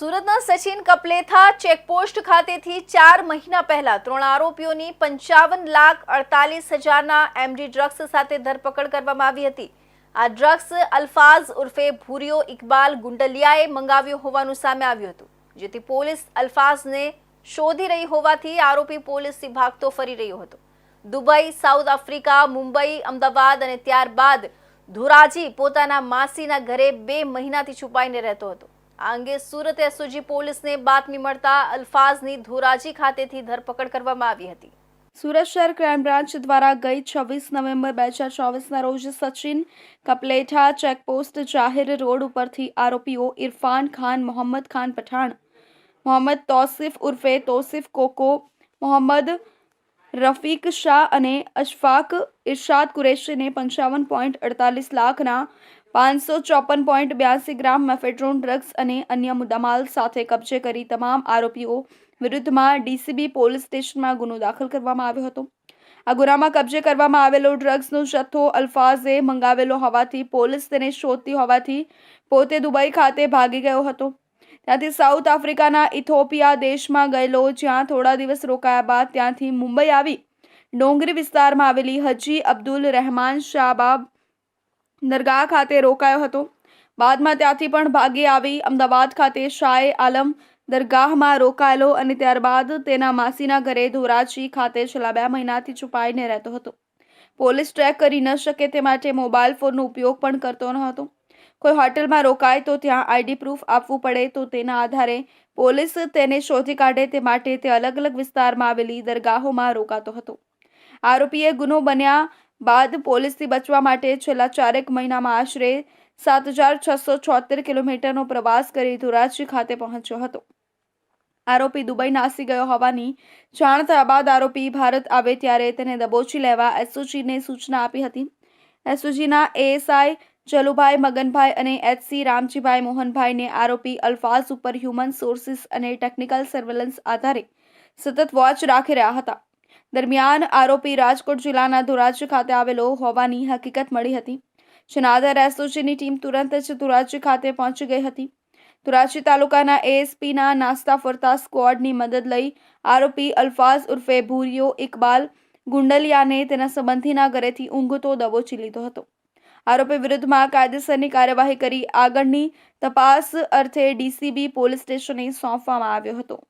સુરતના સચિન કપલેથા ચેકપોસ્ટ ખાતેથી ચાર મહિના પહેલા ત્રણ આરોપીઓની પંચાવન લાખ અડતાલીસ હજારના એમડી ડ્રગ્સ સાથે ધરપકડ કરવામાં આવી હતી. આ ડ્રગ્સ અલ્ફાઝ ઉર્ફે ભૂરિયો ઇકબાલ ગુંડલિયાએ મંગાવ્યો હોવાનું સામે આવ્યું હતું, જેથી પોલીસ અલ્ફાઝને શોધી રહી હોવાથી આરોપી પોલીસથી ભાગતો ફરી રહ્યો હતો. Dubai, South Africa, Mumbai, Ahmedabad અને ત્યારબાદ ધોરાજી પોતાના માસીના ઘરે બે મહિનાથી છુપાઈને રહેતો હતો. આ અંગે સુરત એસઓજી પોલીસને બાતમી મળતા અલ્ફાઝની ધોરાજી ખાતેથી ધરપકડ કરવામાં આવી હતી. સુરત શહેર ક્રાઇમ બ્રાન્ચ દ્વારા ગઈ છવ્વીસ નવેમ્બર બે હજાર ચોવીસના રોજ સચિન કપલેઠા ચેકપોસ્ટ જાહેર રોડ ઉપરથી આરોપીઓ ઇરફાન ખાન, મોહમ્મદ ખાન પઠાણ, મોહમ્મદ તોસિફ ઉર્ફે તોસિફ કોકો, મોહમ્મદ રફીક શાહ અને અશફાક ઇરશાદ કુરેશીને પંચાવન પોઈન્ટ અડતાલીસ લાખના પાંચસો ચોપન પોઈન્ટ બ્યાસી ગ્રામ મેફેડ્રોન ડ્રગ્સ અને અન્ય મુદ્દામાલ સાથે કબજે કરી તમામ આરોપીઓ વિરુદ્ધમાં ડીસીબી પોલીસ સ્ટેશનમાં ગુનો દાખલ કરવામાં આવ્યો હતો. આ ગુનામાં કબજે કરવામાં આવેલો ડ્રગ્સનો જથ્થો અલ્ફાઝે મંગાવેલો હોવાથી પોલીસ તેને શોધતી હોવાથી પોતે દુબઈ ખાતે ભાગી ગયો હતો. ત્યાંથી સાઉથ આફ્રિકાના ઇથોપિયા દેશમાં ગયેલો, જ્યાં થોડા દિવસ રોકાયા બાદ ત્યાંથી મુંબઈ આવી ડોંગરી વિસ્તારમાં આવેલી હજી અબ્દુલ રહેમાન શાહબાબ દરગાહ ખાતે રોકાયો હતો. બાદમાં ત્યાંથી પણ ભાગી આવી અમદાવાદ ખાતે શાહે આલમ દરગાહમાં રોકાયેલો અને ત્યારબાદ તેના માસીના ઘરે ધોરાજી ખાતે છેલ્લા બે મહિનાથી છુપાઈને રહેતો હતો. પોલીસ ટ્રેક કરી ન શકે તે માટે મોબાઈલ ફોનનો ઉપયોગ પણ કરતો ન હતો. કોઈ હોટેલમાં રોકાય તો ત્યાં આઈડી પ્રૂફ આપવું પડે તો તેના આધારે પોલીસ તેને શોધી કાઢે તે માટે તે અલગ અલગ વિસ્તારમાં આવેલી દરગાહોમાં રોકાતો હતો. આરોપીએ ગુનો બન્યા બાદ પોલીસથી બચવા માટે છેલ્લા ચારેક મહિનામાં આશરે સાત હજાર છસો છોતેર કિલોમીટરનો પ્રવાસ કરી ધોરાજી ખાતે પહોંચ્યો હતો. આરોપી દુબઈ નાસી ગયો હોવાની જાણ થયા બાદ આરોપી ભારત આવે ત્યારે તેને દબોચી લેવા એસઓજીને સૂચના આપી હતી. એસઓજીના એએસઆઈ જલુભાઈ મગનભાઈ અને એચસી રામજીભાઈ મોહનભાઈને આરોપી અલ્ફાઝ ઉપર હ્યુમન સોર્સિસ અને ટેકનિકલ સર્વેલન્સ આધારે સતત વોચ રાખી રહ્યા હતા. દરમિયાન આરોપી રાજકોટ જિલ્લાના ધોરાજી ખાતે આવેલો હોવાની હકીકત મળી હતી. જેના આધારે ટીમ તુરંત જ ધોરાજી ખાતે પહોંચી ગઈ હતી. ધોરાજી તાલુકાના એએસપીના નાસ્તા ફરતા સ્ક્વોડની મદદ લઈ આરોપી અલ્ફાઝ ઉર્ફે ભૂરિયો ઇકબાલ ગુંડલિયાને તેના સંબંધીના ઘરેથી ઊંઘતો દબોચી લીધો હતો. આરોપી વિરુદ્ધમાં કાયદેસરની કાર્યવાહી કરી આગળની તપાસ અર્થે ડીસીબી પોલીસ સ્ટેશને સોંપવામાં આવ્યો હતો.